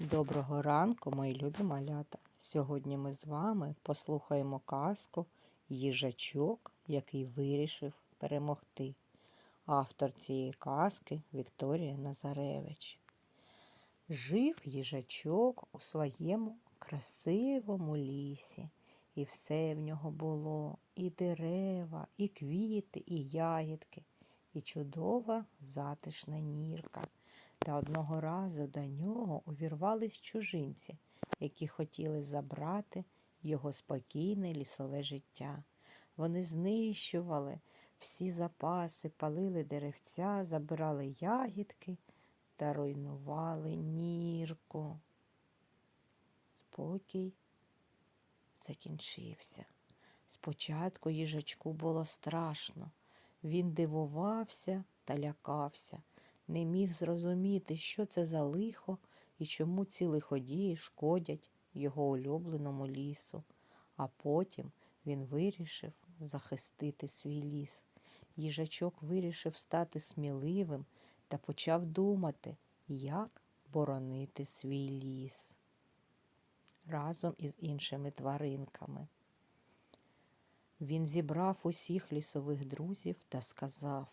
Доброго ранку, мої любі малята. Сьогодні ми з вами послухаємо казку Їжачок, який вирішив перемогти. Автор цієї казки Вікторія Назаревич. Жив їжачок у своєму красивому лісі, і все в нього було і дерева, і квіти, і ягідки, і чудова затишна нірка. Та одного разу до нього увірвались чужинці, які хотіли забрати його спокійне лісове життя. Вони знищували всі запаси, палили деревця, забирали ягідки та руйнували нірку. Спокій закінчився. Спочатку їжачку було страшно. Він дивувався та лякався не міг зрозуміти, що це за лихо і чому ці лиходії шкодять його улюбленому лісу. А потім він вирішив захистити свій ліс. Їжачок вирішив стати сміливим та почав думати, як боронити свій ліс разом із іншими тваринками. Він зібрав усіх лісових друзів та сказав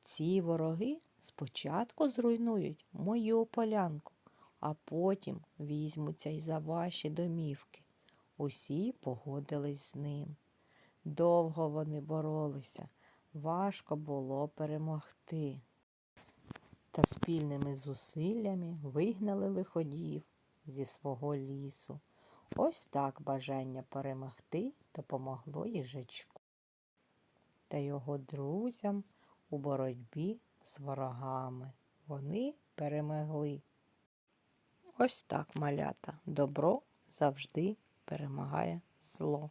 ці вороги спочатку зруйнують мою полянку, а потім візьмуться й за ваші домівки. Усі погодились з ним. Довго вони боролися, важко було перемогти. Та спільними зусиллями вигнали лиходіїв зі свого лісу. Ось так бажання перемогти допомогло їжачку та його друзям у боротьбі з ворогами. Вони перемогли. Ось так, малята, добро завжди перемагає зло.